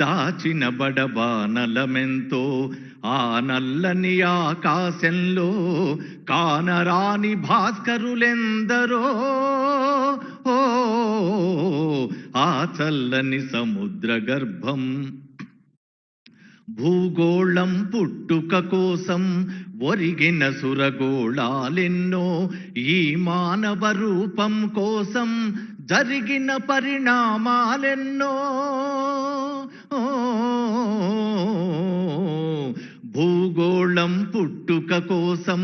దాచిన బడబానలమెంతో ఆ నల్లని ఆకాశంలో కానరాని భాస్కరులెందరో? ఆ చల్లని సముద్ర గర్భం భూగోళం పుట్టుక కోసం ఒరిగిన సురగోళాలెన్నో ఈ మానవ రూపం కోసం జరిగిన పరిణామాలెన్నో? ఓ, పుట్టుక కోసం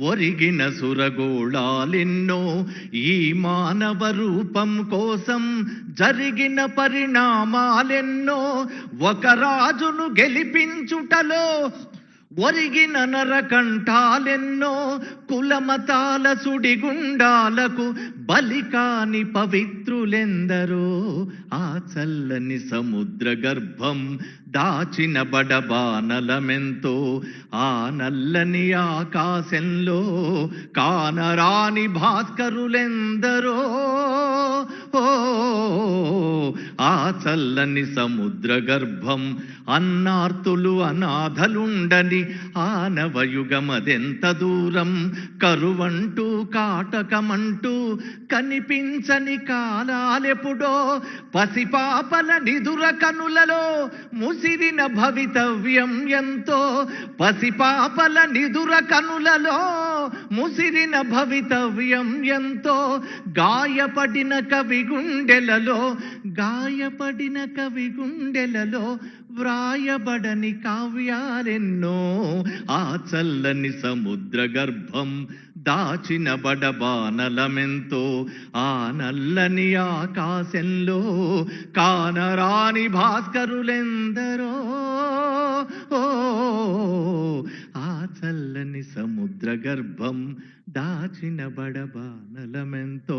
ఒరిగిన సురగోళాలెన్నో ఈ మానవ రూపం కోసం జరిగిన పరిణామాలెన్నో ఒక రాజును గెలిపించుటలో ఒరిగిన నరకంఠాలెన్నో కులమతాల సుడిగుండాలకు బలికాని పవిత్రులెందరో ఆ చల్లని సముద్ర గర్భం దాచిన బడబానలమెంతో ఆ నల్లని ఆకాశంలో కానరాని భాస్కరులెందరో. ఆ చల్లని సముద్ర గర్భం అన్నార్తులు అనాథలుండని ఆనవయుగమదెంత దూరం? కరువంటూ కాటకమంటూ కనిపించని కాలాలెప్పుడో పసిపాపల నిదుర కనులలో ముసిరిన భవితవ్యం ఎంతో. పసిపాపల నిదుర కనులలో ముసిరిన భవితవ్యం ఎంతో గాయపడిన కవి గుండెలలో గాయపడిన కవి గుండెలలో వ్రాయబడని కావ్యాలెన్నో ఆ చల్లని సముద్ర గర్భం దాచిన బడబానలమెంతో ఆ నల్లని ఆకాశంలో కానరాని భాస్కరులెందరో ఓ సముద్ర గర్భం దాచిన బడబానలమెంతో